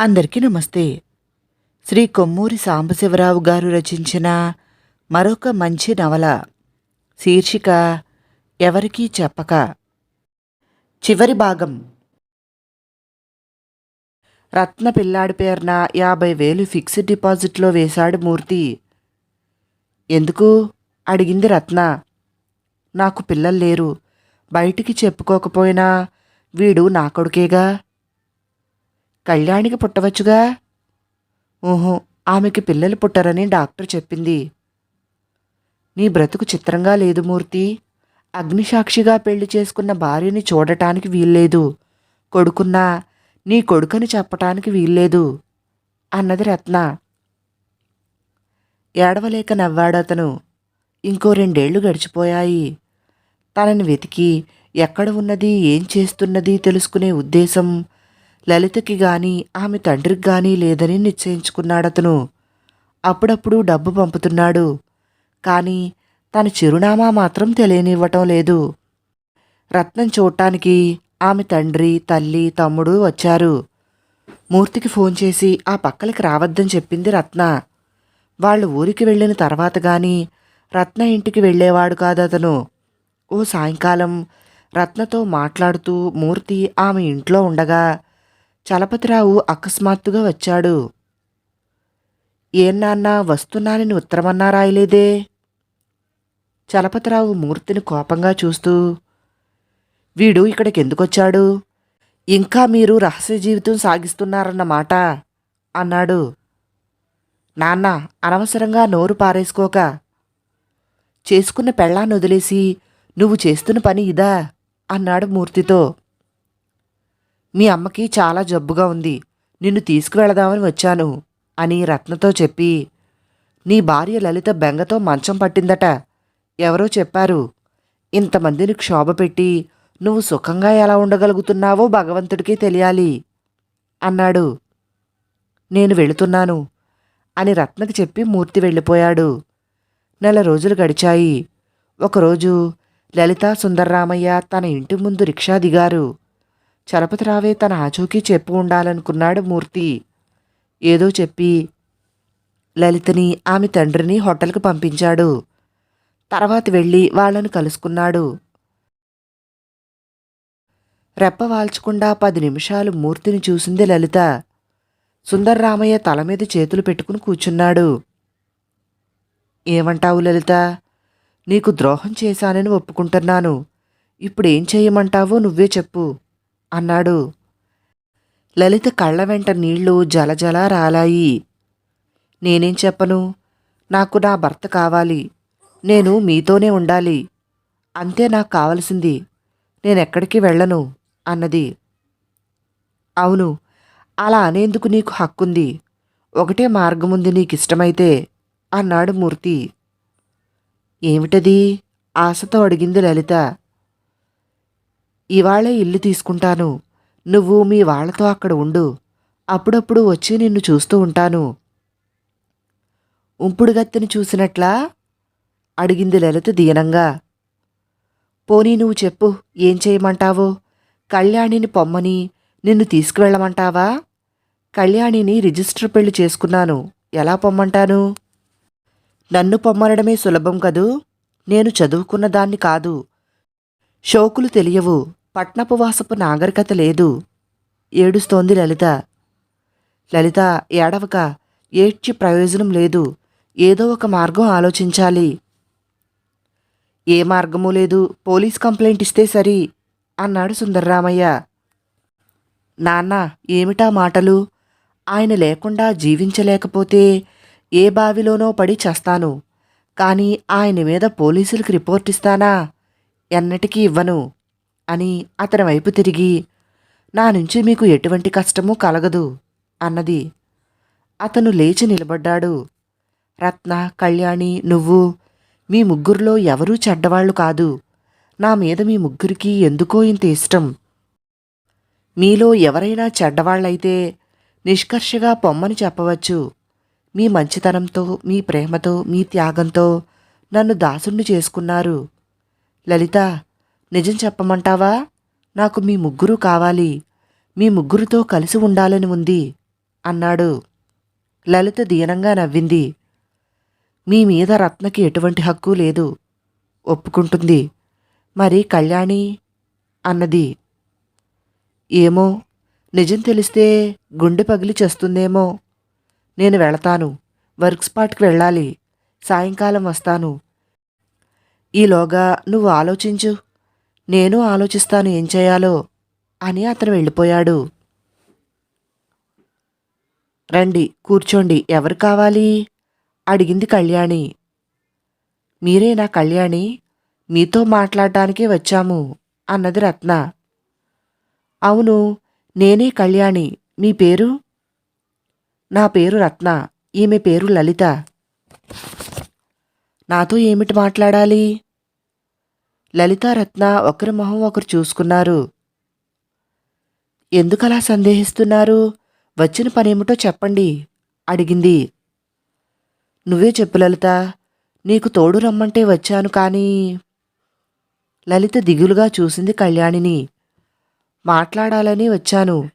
అందరికీ నమస్తే. శ్రీ కొమ్మూరి సాంబశివరావు గారు రచించిన మరొక మంచి నవల శీర్షిక ఎవరికీ చెప్పక. చివరి భాగం. రత్న పిల్లాడి పేరున యాభై వేలు ఫిక్స్డ్ డిపాజిట్లో వేశాడు మూర్తి. ఎందుకు? అడిగింది రత్న. నాకు పిల్లలు లేరు. బయటికి చెప్పుకోకపోయినా వీడు నా కొడుకేగా? కళ్యాణికి పుట్టవచ్చుగా? ఓహో ఆమెకి పిల్లలు పుట్టరని డాక్టర్ చెప్పింది. నీ బ్రతుకు చిత్రంగా లేదు మూర్తి. అగ్నిసాక్షిగా పెళ్ళి చేసుకున్న భార్యని చూడటానికి వీల్లేదు. కొడుకున్నా నీ కొడుకని చెప్పటానికి వీల్లేదు. అన్నది రత్న. ఏడవలేక నవ్వాడతను. ఇంకో రెండేళ్ళు గడిచిపోయాయి. తనని వెతికి ఎక్కడ ఉన్నది ఏం చేస్తున్నది తెలుసుకునే ఉద్దేశం లలితకి గాని ఆమె తండ్రికి గాని లేదని నిశ్చయించుకున్నాడతను. అప్పుడప్పుడు డబ్బు పంపుతున్నాడు. కానీ తన చిరునామా మాత్రం తెలియనివ్వటం లేదు. రత్నం చూడటానికి ఆమె తండ్రి తల్లి తమ్ముడు వచ్చారు. మూర్తికి ఫోన్ చేసి ఆ పక్కలకి రావద్దని చెప్పింది రత్న. వాళ్ళు ఊరికి వెళ్ళిన తర్వాత గాని రత్న ఇంటికి వెళ్ళేవాడు కాదతను. ఓ సాయంకాలం రత్నతో మాట్లాడుతూ మూర్తి ఆమె ఇంట్లో ఉండగా చలపతిరావు అకస్మాత్తుగా వచ్చాడు. ఏం నాన్న వస్తున్నానని ఉత్తరమన్నా రాయలేదే చలపతిరావు మూర్తిని కోపంగా చూస్తూ వీడు ఇక్కడికి ఎందుకొచ్చాడు ఇంకా మీరు రహస్య జీవితం సాగిస్తున్నారన్నమాట అన్నాడు. నాన్న అనవసరంగా నోరు పారేసుకోక. చేసుకున్న పెళ్ళాన్ని వదిలేసి నువ్వు చేస్తున్న పని ఇదా? అన్నాడు మూర్తితో. మీ అమ్మకి చాలా జబ్బుగా ఉంది. నిన్ను తీసుకువెళదామని వచ్చాను అని రత్నతో చెప్పి నీ భార్య లలిత బెంగతో మంచం పట్టిందట. ఎవరో చెప్పారు ఇంతమందిని క్షోభ పెట్టి నువ్వు సుఖంగా ఎలా ఉండగలుగుతున్నావో భగవంతుడికి తెలియాలి అన్నాడు. నేను వెళుతున్నాను అని రత్నకి చెప్పి మూర్తి వెళ్ళిపోయాడు. నెల రోజులు గడిచాయి. ఒకరోజు లలితా సుందర్రామయ్య తన ఇంటి ముందు రిక్షా దిగారు. చలపతిరావే తన ఆచూకీ చెప్పు ఉండాలనుకున్నాడు మూర్తి. ఏదో చెప్పి లలితని ఆమె తండ్రిని హోటల్కి పంపించాడు. తర్వాత వెళ్ళి వాళ్ళను కలుసుకున్నాడు. రెప్ప వాల్చకుండా పది నిమిషాలు మూర్తిని చూసింది లలిత. సుందర్రామయ్య తల మీద చేతులు పెట్టుకుని కూర్చున్నాడు. ఏమంటావు లలిత? నీకు ద్రోహం చేశానని ఒప్పుకుంటున్నాను. ఇప్పుడేం చేయమంటావో నువ్వే చెప్పు. అన్నాడు. లలిత కళ్ళ వెంట నీళ్ళు జలజల రాలాయి. నేనేం చెప్పను? నాకు నా భర్త కావాలి. నేను మీతోనే ఉండాలి. అంతే నాకు కావలసింది. నేనెక్కడికి వెళ్ళను? అన్నది. అవును. అలా అనేందుకు నీకు హక్కుంది. ఒకటే మార్గముంది నీకిష్టమైతే అన్నాడు మూర్తి. ఏమిటది? ఆశతో అడిగింది లలిత. ఇవాళే ఇల్లు తీసుకుంటాను. నువ్వు మీ వాళ్ళతో అక్కడ ఉండు. అప్పుడప్పుడు వచ్చి నిన్ను చూస్తూ ఉంటాను. ఉంపుడుగత్తెని చూసినట్లా? అడిగింది లలిత దీనంగా. పోనీ నువ్వు చెప్పు ఏం చేయమంటావో? కళ్యాణిని పొమ్మని నిన్ను తీసుకువెళ్ళమంటావా? కళ్యాణిని రిజిస్టర్ పెళ్ళి చేసుకున్నాను. ఎలా పొమ్మంటాను? నన్ను పొమ్మనడమే సులభం కదూ? నేను చదువుకున్న దాన్ని కాదు. షోకులు తెలియవు. పట్నపు వాసపు నాగరికత లేదు. ఏడుస్తోంది లలిత. లలిత ఏడవక ఏడ్చి ప్రయోజనం లేదు. ఏదో ఒక మార్గం ఆలోచించాలి. ఏ మార్గమూ లేదు. పోలీస్ కంప్లైంట్ ఇస్తే సరి అన్నాడు సుందర్రామయ్య. నాన్న ఏమిటా మాటలు? ఆయన లేకుండా జీవించలేకపోతే ఏ బావిలోనో పడి చేస్తాను. కానీ ఆయన మీద పోలీసులకు రిపోర్ట్ ఇస్తానా? ఎన్నటికీ ఇవ్వను. అని అతని వైపు తిరిగి నా నుంచి మీకు ఎటువంటి కష్టమూ కలగదు అన్నది. అతను లేచి నిలబడ్డాడు. రత్న కళ్యాణి నువ్వు మీ ముగ్గురిలో ఎవరూ చెడ్డవాళ్ళు కాదు. నా మీద మీ ముగ్గురికి ఎందుకో ఇంత ఇష్టం? మీలో ఎవరైనా చెడ్డవాళ్ళైతే నిష్కర్షగా పొమ్మని చెప్పవచ్చు. మీ మంచితనంతో మీ ప్రేమతో మీ త్యాగంతో నన్ను దాసుణ్ణి చేసుకున్నారు. లలిత నిజం చెప్పమంటావా? నాకు మీ ముగ్గురు కావాలి. మీ ముగ్గురితో కలిసి ఉండాలని ఉంది అన్నాడు. లలిత దీనంగా నవ్వింది. మీ మీద రత్నకి ఎటువంటి హక్కు లేదు ఒప్పుకుంటుంది. మరి కళ్యాణి? అన్నది. ఏమో నిజం తెలిస్తే గుండె పగిలి చేస్తుందేమో. నేను వెళతాను. వర్క్ స్పాట్కి వెళ్ళాలి. సాయంకాలం వస్తాను. ఈలోగా నువ్వు ఆలోచించు. నేను ఆలోచిస్తాను ఏం చేయాలో అని అతను వెళ్ళిపోయాడు. రండి కూర్చోండి ఎవరు కావాలి? అడిగింది కళ్యాణి. మీరేనా కళ్యాణి మీతో మాట్లాడటానికే వచ్చాము అన్నది రత్న. అవును నేనే కళ్యాణి మీ పేరు? నా పేరు రత్న ఈమె పేరు లలిత. నాతో ఏమిటి మాట్లాడాలి? లలిత రత్న ఒకరి మొహం ఒకరు చూసుకున్నారు. ఎందుకలా సందేహిస్తున్నారు? వచ్చిన పనేమిటో చెప్పండి అడిగింది. నువ్వే చెప్పు లలిత నీకు తోడు రమ్మంటే వచ్చాను కానీ లలిత దిగులుగా చూసింది కళ్యాణిని. మాట్లాడాలని వచ్చాను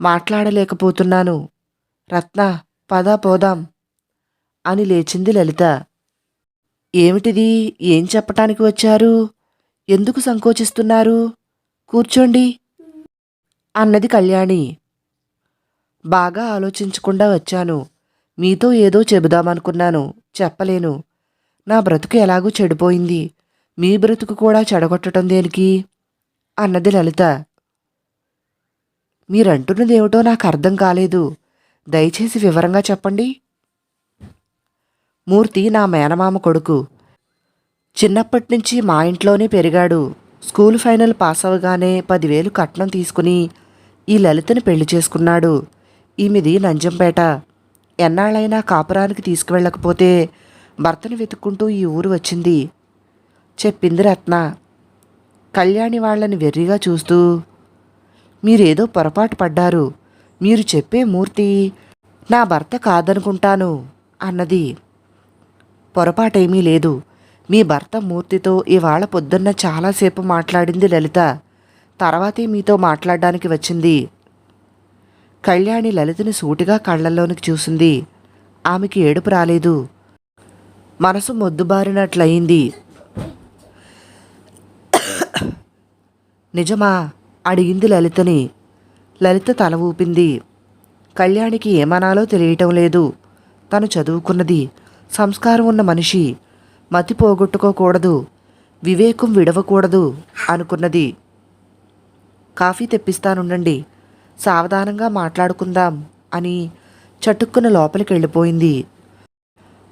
మాట్లాడలేకపోతున్నాను. రత్న పదా పోదాం అని లేచింది లలిత. ఏమిటిది? ఏం చెప్పటానికి వచ్చారు? ఎందుకు సంకోచిస్తున్నారు? కూర్చోండి. అన్నది కళ్యాణి. బాగా ఆలోచించకుండా వచ్చాను. మీతో ఏదో చెబుదామనుకున్నాను. చెప్పలేను. నా బ్రతుకు ఎలాగూ చెడిపోయింది. మీ బ్రతుకు కూడా చెడగొట్టడం దేనికి? అన్నది లలిత. మీరంటున్నదేమిటో నాకు అర్థం కాలేదు. దయచేసి వివరంగా చెప్పండి. మూర్తి నా మేనమామ కొడుకు. చిన్నప్పటి నుంచి మా ఇంట్లోనే పెరిగాడు. స్కూల్ ఫైనల్ పాస్ అవగానే పదివేలు కట్నం తీసుకుని ఈ లలితని పెళ్ళి చేసుకున్నాడు. ఈమెది నంజంపేట. ఎన్నాళ్ళైనా కాపురానికి తీసుకువెళ్ళకపోతే భర్తను వెతుక్కుంటూ ఈ ఊరు వచ్చింది. చెప్పింది రత్న. కళ్యాణి వాళ్ళని వెర్రిగా చూస్తూ మీరేదో పొరపాటు పడ్డారు. మీరు చెప్పే మూర్తి నా భర్త కాదనుకుంటాను అన్నది. పొరపాటేమీ లేదు. మీ భర్త మూర్తితో ఇవాళ పొద్దున్న చాలాసేపు మాట్లాడింది లలిత. తర్వాతే మీతో మాట్లాడడానికి వచ్చింది. కళ్యాణి లలితని సూటిగా కళ్ళల్లోనికి చూసింది. ఆమెకి ఏడుపు రాలేదు. మనసు మొద్దుబారినట్లయింది. నిజమా? అడిగింది లలితని. లలిత తల ఊపింది. కళ్యాణికి ఏమనాలో తెలియటం లేదు. తను చదువుకున్నది సంస్కారం ఉన్న మనిషి. మతి పోగొట్టుకోకూడదు. వివేకం విడవకూడదు అనుకున్నది. కాఫీ తెప్పిస్తానుండండి. సావధానంగా మాట్లాడుకుందాం అని చటుక్కున లోపలికి వెళ్ళిపోయింది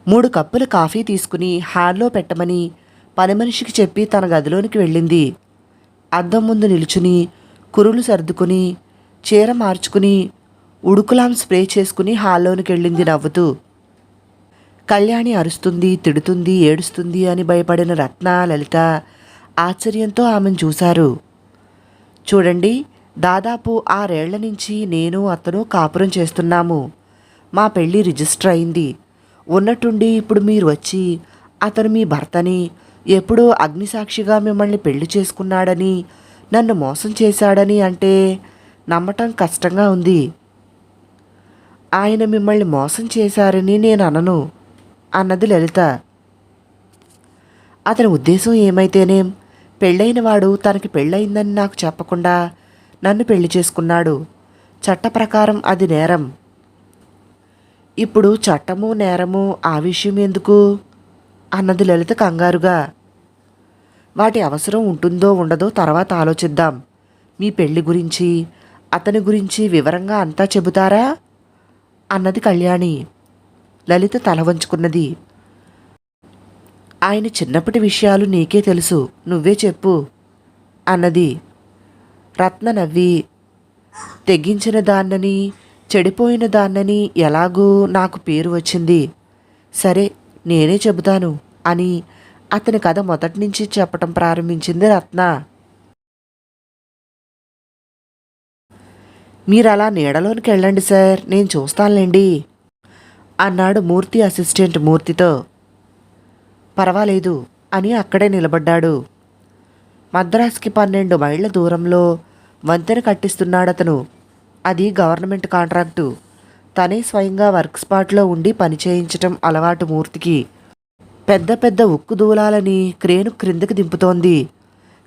మూడు కప్పుల కాఫీ తీసుకుని హాల్లో పెట్టమని పని మనిషికి చెప్పి తన గదిలోనికి వెళ్ళింది. అద్దం ముందు నిలుచుని కురులు సర్దుకుని చీర మార్చుకుని ఉడుకులాం స్ప్రే చేసుకుని హాల్లోనికి వెళ్ళింది నవ్వుతూ. కళ్యాణి అరుస్తుంది తిడుతుంది ఏడుస్తుంది అని భయపడిన రత్న లలిత ఆశ్చర్యంతో ఆమెను చూశారు. చూడండి దాదాపు ఆరేళ్ళ నుంచి నేను అతను కాపురం చేస్తున్నాము. మా పెళ్ళి రిజిస్టర్ అయింది. ఉన్నట్టుండి ఇప్పుడు మీరు వచ్చి అతను మీ భర్తని ఎప్పుడూ అగ్నిసాక్షిగా మిమ్మల్ని పెళ్ళి చేసుకున్నాడని నన్ను మోసం చేశాడని అంటే నమ్మటం కష్టంగా ఉంది. ఆయన మిమ్మల్ని మోసం చేశారని నేను అనను. అన్నది లలిత. అతని ఉద్దేశం ఏమైతేనేం పెళ్ళైన వాడు తనకి పెళ్ళయిందని నాకు చెప్పకుండా నన్ను పెళ్ళి చేసుకున్నాడు. చట్ట ప్రకారం అది నేరం. ఇప్పుడు చట్టము నేరము ఆ విషయం ఎందుకు? అన్నది లలిత కంగారుగా. వాటి అవసరం ఉంటుందో ఉండదో తర్వాత ఆలోచిద్దాం. మీ పెళ్ళి గురించి అతని గురించి వివరంగా అంతా చెబుతారా? అన్నది కళ్యాణి. లలిత తల వంచుకున్నది. ఆయన చిన్నప్పటి విషయాలు నీకే తెలుసు నువ్వే చెప్పు అన్నది. రత్న నవ్వి తెగించిన దాన్నని చెడిపోయిన దాన్నని ఎలాగూ నాకు పేరు వచ్చింది. సరే నేనే చెబుతాను అని అతని కథ మొదటి నుంచి చెప్పటం ప్రారంభించింది రత్న. మీరు అలా నీడలోనికి వెళ్ళండి సార్ నేను చూస్తానులేండి అన్నాడు మూర్తి అసిస్టెంట్ మూర్తితో. పర్వాలేదు అని అక్కడే నిలబడ్డాడు. మద్రాస్కి పన్నెండు మైళ్ళ దూరంలో వంతెన కట్టిస్తున్నాడతను. అది గవర్నమెంట్ కాంట్రాక్టు. తనే స్వయంగా వర్క్ స్పాట్లో ఉండి పని చేయించటం అలవాటు మూర్తికి. పెద్ద పెద్ద ఉక్కు దూలాలని క్రేను క్రిందకి దింపుతోంది.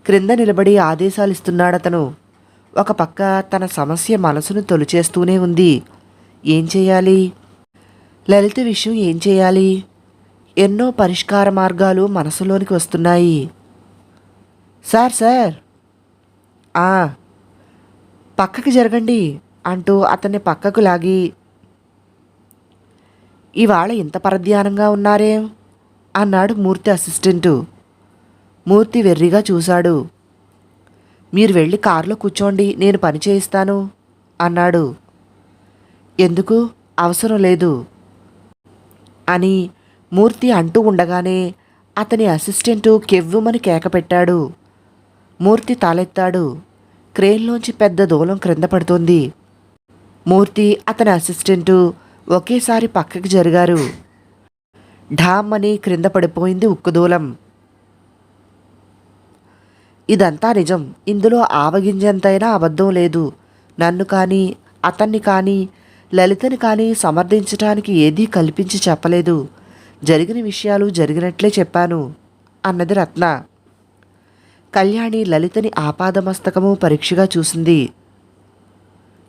క్రింద నిలబడి ఆదేశాలు ఇస్తున్నాడతను. ఒక పక్క తన సమస్య మనసును తొలిచేస్తూనే ఉంది. ఏం చేయాలి? లలిత విషయం ఏం చేయాలి? ఎన్నో పరిష్కార మార్గాలు మనసులోనికి వస్తున్నాయి. Sir sir. ఆ పక్కకి జరగండి అంటూ అతన్ని పక్కకు లాగి. ఇవాళ ఇంత పరధ్యానంగా ఉన్నారే? అన్నాడు మూర్తి అసిస్టెంటు. మూర్తి వెర్రిగా చూశాడు. మీరు వెళ్ళి కారులో కూర్చోండి నేను పని చేయిస్తాను అన్నాడు. ఎందుకు? అవసరం లేదు. అని మూర్తి అంటూ ఉండగానే అతని అసిస్టెంటు కెవ్వుమని కేక పెట్టాడు మూర్తి తాలెత్తాడు. క్రేన్లోంచి పెద్ద దూలం క్రింద పడుతుంది. మూర్తి అతని అసిస్టెంటు ఒకేసారి పక్కకి జరిగారు. ఢామ్ అని క్రింద పడిపోయింది ఉక్కుదూలం ఇదంతా నిజం. ఇందులో ఆవగింజంతైనా అబద్ధం లేదు. నన్ను కానీ అతన్ని కానీ లలితని కానీ సమర్థించటానికి ఏదీ కల్పించి చెప్పలేదు. జరిగిన విషయాలు జరిగినట్లే చెప్పాను అన్నది రత్న. కళ్యాణి లలితని ఆపాదమస్తకము పరీక్షగా చూసింది.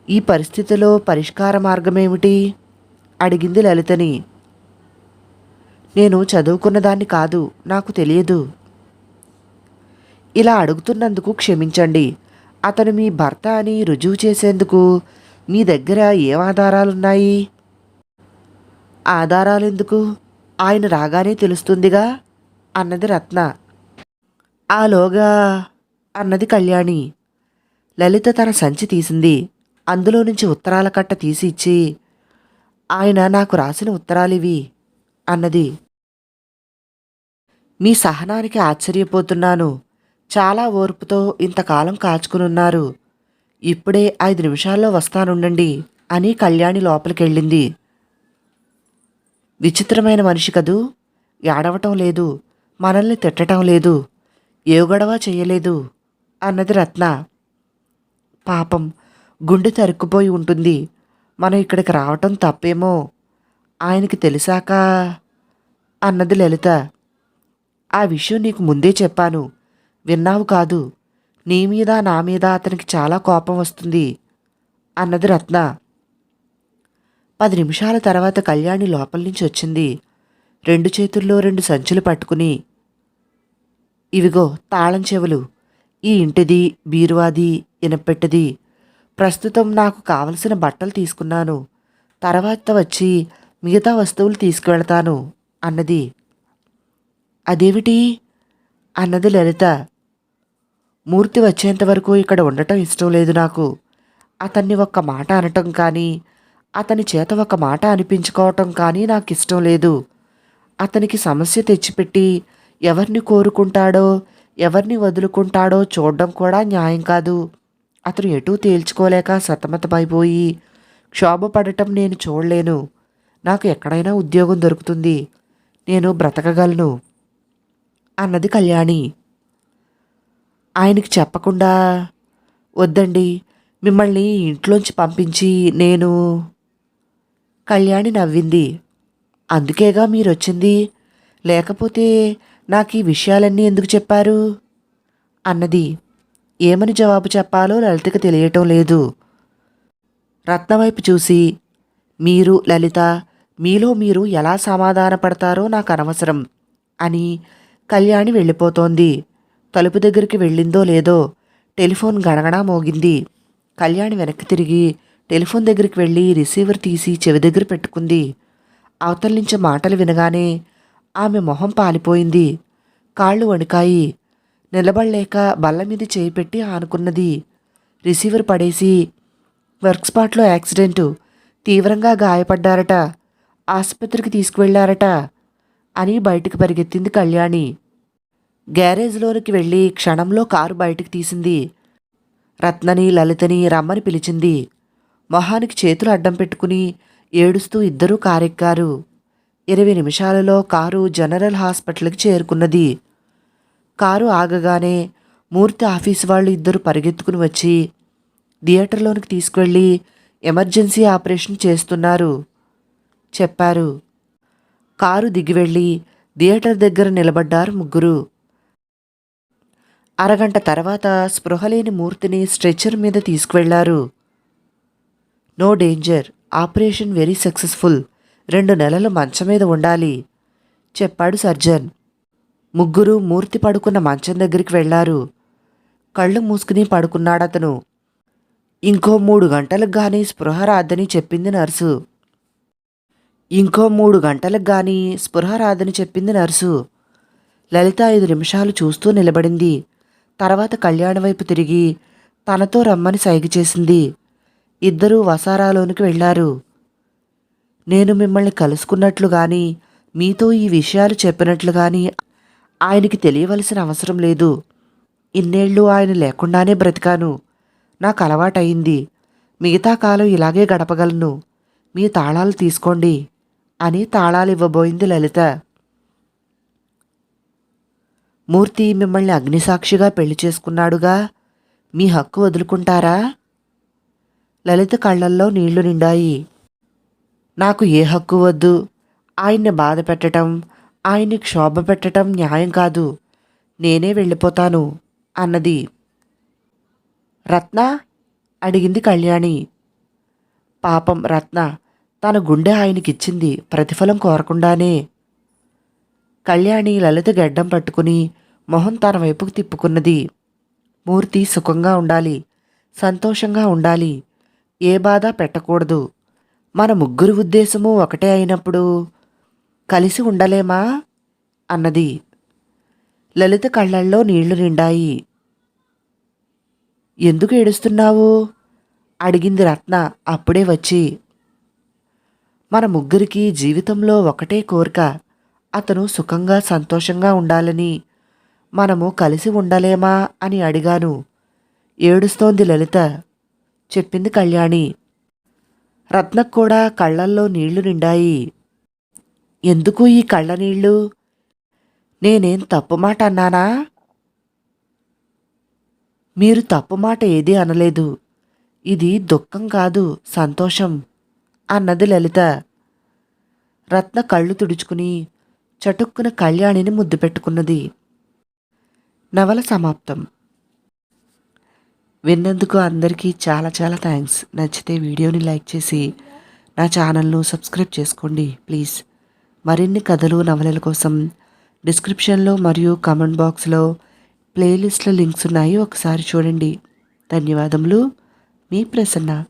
ఈ పరిస్థితిలో పరిష్కార మార్గమేమిటి? అడిగింది లలితని. నేను చదువుకున్నదాన్ని కాదు నాకు తెలియదు. ఇలా అడుగుతున్నందుకు క్షమించండి. అతను మీ భర్త అని రుజువు చేసేందుకు మీ దగ్గర ఏం ఆధారాలున్నాయి? ఆధారాలెందుకు? ఆయన రాగానే తెలుస్తుందిగా? అన్నది రత్న. ఆలోగా అన్నది కళ్యాణి. లలిత తన సంచి తీసింది. అందులో నుంచి ఉత్తరాల కట్ట తీసి ఇచ్చి ఆయన నాకు రాసిన ఉత్తరాలివి అన్నది. మీ సహనానికి ఆశ్చర్యపోతున్నాను. చాలా ఓర్పుతో ఇంతకాలం కాచుకునున్నారు. ఇప్పుడే ఐదు నిమిషాల్లో వస్తానుండండి అని కళ్యాణి లోపలికెళ్ళింది. విచిత్రమైన మనిషి కదూ. ఏడవటం లేదు. మనల్ని తిట్టటం లేదు. ఏ గొడవ చేయలేదు అన్నది రత్న. పాపం గుండె తరుక్కుపోయి ఉంటుంది. మనం ఇక్కడికి రావటం తప్పేమో ఆయనకి తెలిసాక అన్నది లలిత. ఆ విషయం నీకు ముందే చెప్పాను. విన్నావు కాదు. నీ మీద నా మీద అతనికి చాలా కోపం వస్తుంది అన్నది రత్న. పది నిమిషాల తర్వాత కళ్యాణి లోపల నుంచి వచ్చింది. రెండు చేతుల్లో రెండు సంచులు పట్టుకుని ఇవిగో తాళం చెవులు ఈ ఇంటిది బీరువాది ఇనపెట్టది. ప్రస్తుతం నాకు కావలసిన బట్టలు తీసుకున్నాను. తర్వాత వచ్చి మిగతా వస్తువులు తీసుకువెళ్తాను అన్నది. అదేమిటి? అన్నది లలిత. మూర్తి వచ్చేంత వరకు ఇక్కడ ఉండటం ఇష్టం లేదు నాకు. అతన్ని ఒక్క మాట అనటం కానీ అతని చేత ఒక మాట అనిపించుకోవటం కానీ నాకు ఇష్టం లేదు. అతనికి సమస్య తెచ్చిపెట్టి ఎవరిని కోరుకుంటాడో ఎవరిని వదులుకుంటాడో చూడడం కూడా న్యాయం కాదు. అతను ఎటూ తేల్చుకోలేక సతమతమైపోయి క్షోభపడటం నేను చూడలేను. నాకు ఎక్కడైనా ఉద్యోగం దొరుకుతుంది. నేను బ్రతకగలను. అన్నది కళ్యాణి. ఆయనకి చెప్పకుండా వద్దండి మిమ్మల్ని ఇంట్లోంచి పంపించి నేను కళ్యాణి నవ్వింది. అందుకేగా మీరొచ్చింది? లేకపోతే నాకు ఈ విషయాలన్నీ ఎందుకు చెప్పారు? అన్నది. ఏమని జవాబు చెప్పాలో లలితకు తెలియటం లేదు. రత్నవైపు చూసి మీరు లలిత మీలో మీరు ఎలా సమాధానపడతారో నాకు అనవసరం అని కళ్యాణి వెళ్ళిపోతోంది. తలుపు దగ్గరికి వెళ్ళిందో లేదో టెలిఫోన్ గణగణా మోగింది. కళ్యాణి వెనక్కి తిరిగి టెలిఫోన్ దగ్గరికి వెళ్ళి రిసీవర్ తీసి చెవి దగ్గర పెట్టుకుంది. అవతల నుంచి మాటలు వినగానే ఆమె మొహం పాలిపోయింది. కాళ్ళు వణికాయి. నిలబడలేక బల్ల మీద చేయి పెట్టి ఆనుకున్నది. రిసీవర్ పడేసి వర్క్ స్పాట్లో యాక్సిడెంటు. తీవ్రంగా గాయపడ్డారట. ఆసుపత్రికి తీసుకువెళ్ళారట అని బయటకు పరిగెత్తింది కళ్యాణి. గ్యారేజ్లోనికి వెళ్ళి క్షణంలో కారు బయటికి తీసింది. రత్నని లలితని రమ్మని పిలిచింది. మొహానికి చేతులు అడ్డం పెట్టుకుని ఏడుస్తూ ఇద్దరూ కారెక్కారు. ఇరవై నిమిషాలలో కారు జనరల్ హాస్పిటల్కి చేరుకున్నది. కారు ఆగగానే మూర్తి ఆఫీస్ వాళ్ళు ఇద్దరు పరిగెత్తుకుని వచ్చి థియేటర్లోనికి తీసుకువెళ్ళి ఎమర్జెన్సీ ఆపరేషన్ చేస్తున్నారు చెప్పారు. కారు దిగి వెళ్ళి థియేటర్ దగ్గర నిలబడ్డారు ముగ్గురు. అరగంట తర్వాత స్పృహలేని మూర్తిని స్ట్రెచ్చర్ మీద తీసుకువెళ్ళారు. No danger operation very successful రెండు నెలలు మంచం మీద ఉండాలి చెప్పాడు సర్జన్. ముగ్గురు మూర్తి పడుకున్న మంచం దగ్గరికి వెళ్ళారు. కళ్ళు మూసుకుని పడుకున్నాడతను. ఇంకో మూడు గంటలకు గాని స్పృహ రాదని చెప్పింది నర్సు. ఇంకో మూడు గంటలకు గాని స్పృహ రాదని చెప్పింది నర్సు. లలిత ఐదు నిమిషాలు చూస్తూ నిలబడింది. తర్వాత కళ్యాణ వైపు తిరిగి తనతో రమ్మని సైగ చేసింది. ఇద్దరూ వసారాలోనికి వెళ్ళారు నేను మిమ్మల్ని కలుసుకున్నట్లు గాని మీతో ఈ విషయాలు చెప్పినట్లు గాని ఆయనకి తెలియవలసిన అవసరం లేదు. ఇన్నేళ్ళు ఆయన లేకుండానే బ్రతికాను. నాకు అలవాటయింది. మిగతా కాలం ఇలాగే గడపగలను. మీ తాళాలు తీసుకోండి అని తాళాలు ఇవ్వబోయింది లలిత. మూర్తి మిమ్మల్ని అగ్నిసాక్షిగా పెళ్ళి చేసుకున్నాడుగా. మీ హక్కు వదులుకుంటారా? లలిత కళ్ళల్లో నీళ్ళు నిండాయి. నాకు ఏ హక్కు వద్దు. ఆయన్ని బాధ పెట్టటం ఆయన్ని క్షోభ పెట్టటం న్యాయం కాదు. నేనే వెళ్ళిపోతాను అన్నది. రత్న? అడిగింది కళ్యాణి. పాపం రత్న తన గుండె ఆయనకిచ్చింది ప్రతిఫలం కోరకుండానే. కళ్యాణి లలిత గెడ్డం పట్టుకుని మొహం తన వైపుకు తిప్పుకున్నది. మూర్తి సుఖంగా ఉండాలి సంతోషంగా ఉండాలి ఏ బాధ పెట్టకూడదు. మన ముగ్గురు ఉద్దేశము ఒకటే అయినప్పుడు కలిసి ఉండలేమా? అన్నది. లలిత కళ్ళల్లో నీళ్ళు నిండాయి. ఎందుకు ఏడుస్తున్నావు? అడిగింది రత్న అప్పుడే వచ్చి. మన ముగ్గురికి జీవితంలో ఒకటే కోరిక అతను సుఖంగా సంతోషంగా ఉండాలని. మనము కలిసి ఉండలేమా? అని అడిగాను. ఏడుస్తోంది లలిత. చెప్పింది కళ్యాణి. రత్నకు కూడా కళ్ళల్లో నీళ్ళు నిండాయి. ఎందుకు ఈ కళ్ళ నీళ్ళు? నేనేం తప్పు మాట అన్నానా? మీరు తప్పు మాట ఏదీ అనలేదు. ఇది దుఃఖం కాదు సంతోషం అన్నది లలిత. రత్న కళ్ళు తుడుచుకుని చటుక్కున కళ్యాణిని ముద్దు పెట్టుకున్నది. నవల సమాప్తం. విన్నందుకు అందరికీ చాలా చాలా థ్యాంక్స్. నచ్చితే వీడియోని లైక్ చేసి నా ఛానల్ను సబ్స్క్రైబ్ చేసుకోండి ప్లీజ్. మరిన్ని కథలు నవలల కోసం డిస్క్రిప్షన్లో మరియు కామెంట్ బాక్స్లో ప్లేలిస్ట్లో లింక్స్ ఉన్నాయి. ఒకసారి చూడండి. ధన్యవాదములు. మీ ప్రసన్న.